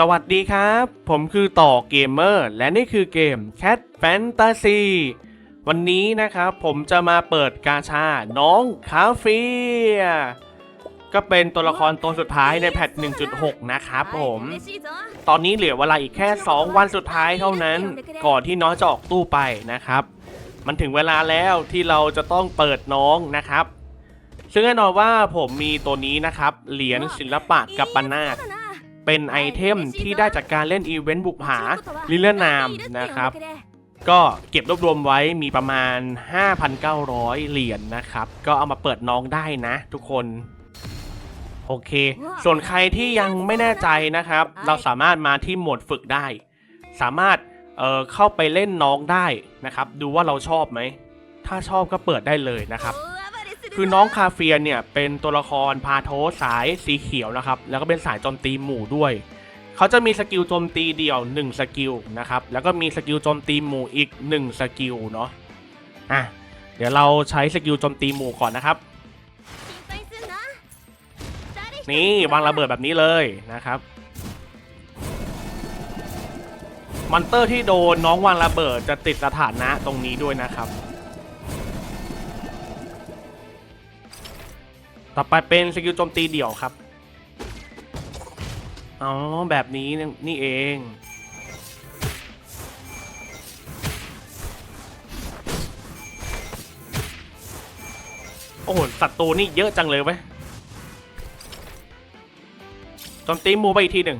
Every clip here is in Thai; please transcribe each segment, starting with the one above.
สวัสดีครับ ผมคือต่อเกมเมอร์ และนี่คือเกม Cat Fantasy วันนี้นะครับผมจะมาเปิดกาชา น้องคาเฟีย ก็เป็นตัวละครตัวสุดท้ายในแพท 1.6 นะครับผม ตอนนี้เหลือเวลาอีกแค่ 2 วันสุดท้ายเท่านั้น ก่อนที่น้องจะออกตู้ไปนะครับ มันถึงเวลาแล้วที่เราจะต้องเปิดน้องนะครับ ซึ่งแน่นอนว่าผมมีตัวนี้นะครับ เหรียญศิลปะกับปนาต เป็นไอเทมที่ได้จากการเล่นอีเวนต์บุกหาลิเลนามนะครับ ก็เก็บรวบรวมไว้มีประมาณ 5,900 เหรียญนะครับ ก็เอามาเปิดน้องได้นะทุกคนโอเค ส่วนใครที่ยังไม่แน่ใจนะครับ เราสามารถมาที่โหมดฝึกได้ สามารถเเข้าไปเล่นน้องได้นะครับ ดูว่าเราชอบไหม ถ้าชอบก็เปิดได้เลยนะครับ คือน้องคาเฟียเนี่ยเป็นตัวละครพาโทสายสีเขียวนะครับแล้วก็เป็นสายโจมตีหมู่ด้วย เขาจะมีสกิลโจมตีเดี่ยว 1 สกิลนะครับแล้วก็มีสกิลโจมตีหมู่อีก 1 สกิลเนาะอะเดี๋ยวเราใช้สกิลโจมตีหมู่ก่อนนะครับ นี่วางระเบิดแบบนี้เลยนะครับมอนเตอร์ที่โดนน้องวางระเบิดจะติดสถานะตรงนี้ด้วยนะครับ ต่อไปเป็นสกิลโจมตีเดี่ยวครับ อ๋อ แบบนี้นี่เอง โอ้โหศัตรูนี่เยอะจังเลยเว้ยโจมตีมูไปอีกทีหนึ่ง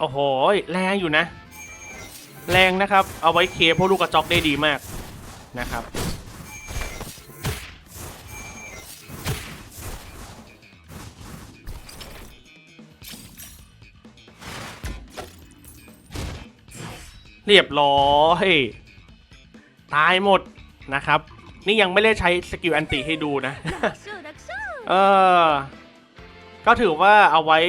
โอ้โห แรงอยู่นะ แรงนะครับ เอาไว้เคลียร์พวกลูกกระจอกได้ดีมากนะครับ เรียบร้อยตายหมดนะครับ นี่ยังไม่ได้ใช้สกิลอันติให้ดูนะ เออ ก็ถือว่าเอาไว้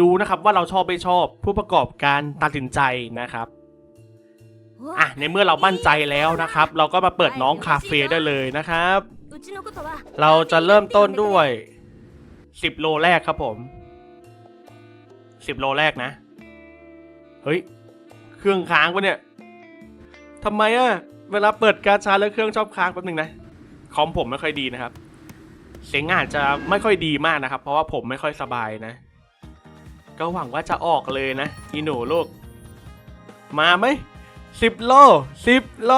ดูนะครับว่าเราชอบไม่ชอบผู้ประกอบการตัดสินใจนะครับอะในเมื่อเรามั่นใจแล้วนะครับ เราก็มาเปิดน้องคาเฟ่ได้เลยนะครับ เราจะเริ่มต้นด้วย 10 โลแรกครับผม 10 โลแรกนะ เฮ้ย เครื่องค้างปะเนี่ยทำไมอะเวลาเปิดการชาร์จแล้วเครื่องชอบค้างแป๊บหนึ่งนะคอมผมไม่ค่อยดีนะครับ เสียงอาจจะไม่ค่อยดีมากนะครับ เพราะว่าผมไม่ค่อยสบายนะ ก็หวังว่าจะออกเลยนะอีหนูลูก มาไหมสิบโลสิบโล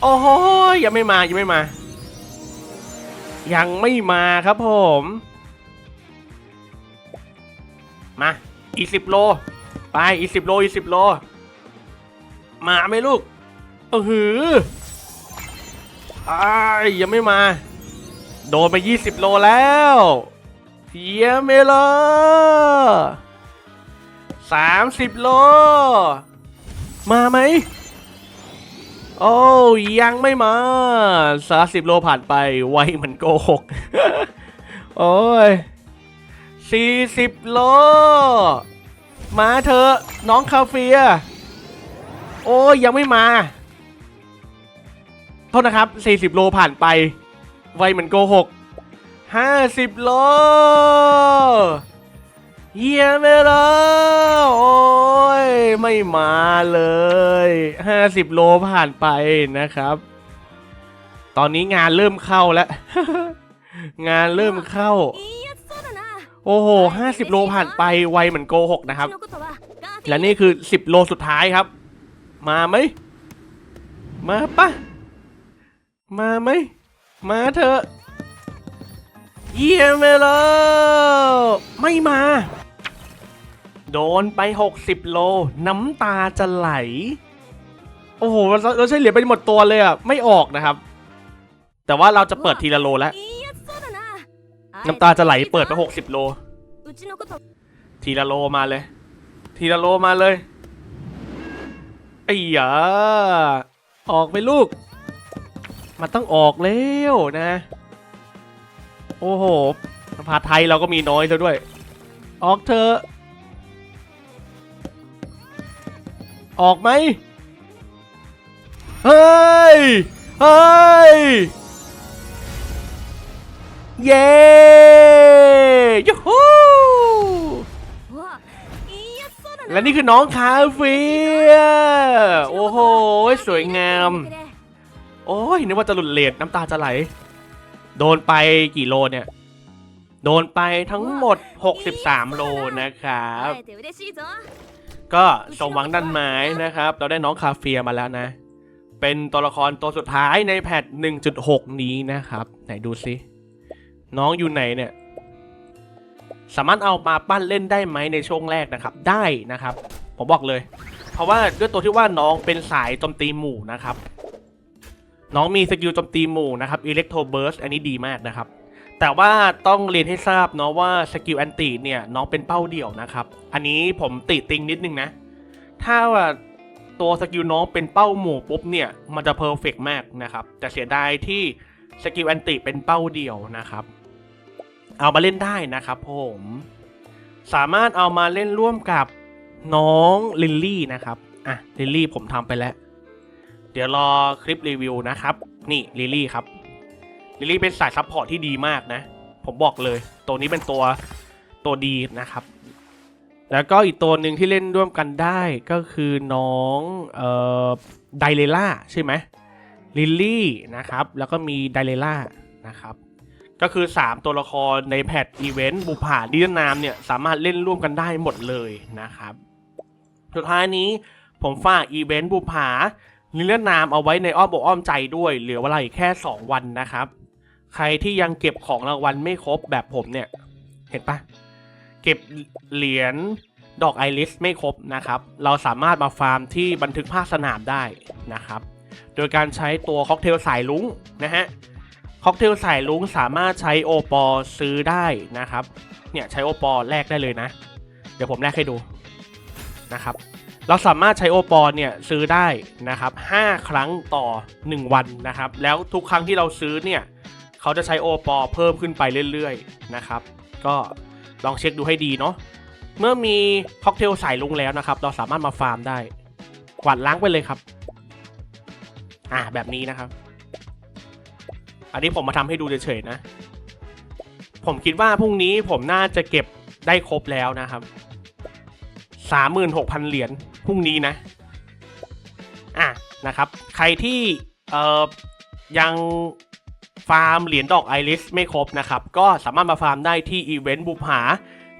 โอ้โหยังไม่มายังไม่มา ยังไม่มาครับผม มาอีกสิบโล ไปอีกสิบโลอีกสิบโล มาไหมลูกเออหืออ้ยังไม่มา โดนไปยี่สิบโลแล้วเยี่ยมไปเลยสามสิบโล มาไหม โอ้ยังไม่มาสามสิบโลผ่านไปไวเหมือนโกหก โอ้ยสี่สิบโล มาเถอะน้องคาเฟีย โอ้ยยังไม่มา โทษนะครับ 40 โลผ่านไป ไวเหมือนโกหก 50 โล เยี่ยมไปแล้วโอ้ยไม่มาเลย 50 โลผ่านไปนะครับ ตอนนี้งานเริ่มเข้าแล้ว งานเริ่มเข้า โอ้โห50 โลผ่านไปไวเหมือนโกหกนะครับ และนี่คือ 10 โลสุดท้ายครับ มาไหม มาปะมาไหม มาเถอะ เยี่ยมไปแล้วไม่มา โดนไป 60 โล น้ำตาจะไหล โอ้โหเราเราใช้เหรียญไปหมดตัวเลยอะ ไม่ออกนะครับ แต่ว่าเราจะเปิดทีละโลแล้ว น้ำตาจะไหลเปิดไป60โล ทีละโลมาเลย ทีละโลมาเลยไอ้หยาออกไปลูก มันต้องออกแล้วนะ โอ้โหภาษาไทยเราก็มีน้อยซะด้วย ออกเถอออกไหม เฮ้ย เฮ้ย เย้ยูฮูและนี่คือน้องคาเฟ่โอ้โห สวยงาม โอ้ยนึกว่าจะหลุดเลดน้ำตาจะไหล โดนไปกี่โลเนี่ย โดนไปทั้งหมด 63 โลนะครับ ก็สมหวังดันไม้นะครับ เราได้น้องคาเฟ่มาแล้วนะ เป็นตัวละครตัวสุดท้ายในแพท 1.6 นี้นะครับ ไหนดูซิ น้องอยู่ไหนเนี่ย สามารถเอามาปั้นเล่นได้ไหมในช่วงแรกนะครับ ได้นะครับ ผมบอกเลย เพราะว่าด้วยตัวที่ว่าน้องเป็นสายโจมตีหมู่นะครับ น้องมีสกิลโจมตีหมู่นะครับอิเล็กโทรเบิร์สอันนี้ดีมากนะครับ แต่ว่าต้องเรียนให้ทราบเนาะว่าสกิลแอนติเนี่ยน้องเป็นเป้าเดี่ยวนะครับ อันนี้ผมติติงนิดนึงนะ ถ้าว่าตัวสกิลน้องเป็นเป้าหมู่ปุ๊บเนี่ย มันจะเพอร์เฟกมากนะครับ แต่เสียดายที่สกิลแอนติเป็นเป้าเดี่ยวนะครับ เอามาเล่นได้นะครับผมสามารถเอามาเล่นร่วมกับน้องลิลลี่นะครับอะลิลลี่ผมทำไปแล้ว เดี๋ยวรอคลิปรีวิวนะครับ นี่ลิลลี่ครับลิลลี่เป็นสายซัพพอร์ตที่ดีมากนะ ผมบอกเลย ตัวนี้เป็นตัวตัวดีนะครับ แล้วก็อีกตัวหนึ่งที่เล่นร่วมกันได้ก็คือน้องเอ่อไดเลล่าใช่ไหมลิลลี่นะครับ แล้วก็มีไดเลล่านะครับ ก็คือ 3 ตัวละครในแพทอีเวนต์บุผาดินนามเนี่ย สามารถเล่นร่วมกันได้หมดเลยนะครับ สุดท้ายนี้ผมฝากอีเวนต์บุผานิรนามเอาไว้ในอ้อมอกอ้อมใจด้วย เหลือเวลาอีกแค่ 2 วันนะครับ ใครที่ยังเก็บของรางวัลไม่ครบแบบผมเนี่ย เห็นปะเก็บเหรียญดอกไอริสไม่ครบนะครับ เราสามารถมาฟาร์มที่บันทึกภาคสนามได้นะครับ โดยการใช้ตัวค็อกเทลสายลุงนะฮะ ค็อกเทลสายลุงสามารถใช้โอปอซื้อได้นะครับ เนี่ยใช้โอปอแลกได้เลยนะ เดี๋ยวผมแลกให้ดูนะครับ เราสามารถใช้โอปอเนี่ยซื้อได้นะครับ5ครั้งต่อ 1 วันนะครับ แล้วทุกครั้งที่เราซื้อเนี่ยเขาจะใช้โอปอเพิ่มขึ้นไปเรื่อยๆนะครับ ก็ลองเช็คดูให้ดีเนาะ เมื่อมีค็อกเทลสายลุงแล้วนะครับ เราสามารถมาฟาร์มได้ กวาดล้างไปเลยครับ อ่าแบบนี้นะครับ อันนี้ผมมาทำให้ดูเฉยๆนะ ผมคิดว่าพรุ่งนี้ผมน่าจะเก็บได้ครบแล้วนะครับสามหมื่นหกพันเหรียญพรุ่งนี้นะ อะนะครับ ใครที่เอ่อยังฟาร์มเหรียญดอกไอริสไม่ครบนะครับ ก็สามารถมาฟาร์มได้ที่อีเวนต์บุผา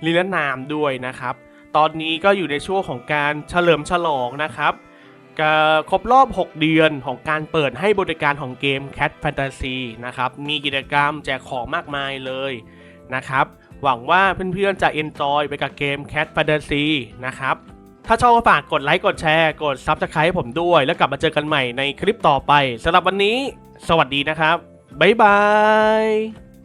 ลิลนามด้วยนะครับ ตอนนี้ก็อยู่ในช่วงของการเฉลิมฉลองนะครับ ครบรอบ 6 เดือนของการเปิดให้บริการของเกม Cat Fantasy นะครับ มีกิจกรรมแจกของมากมายเลยนะครับ หวังว่าเพื่อนๆ จะ enjoy ไปกับเกม Cat Fantasy นะครับ ถ้าชอบก็ฝากกดไลค์ กดแชร์ กด Subscribe ให้ผมด้วย แล้วกลับมาเจอกันใหม่ในคลิปต่อไปสำหรับวันนี้ สวัสดีนะครับ บ๊ายบาย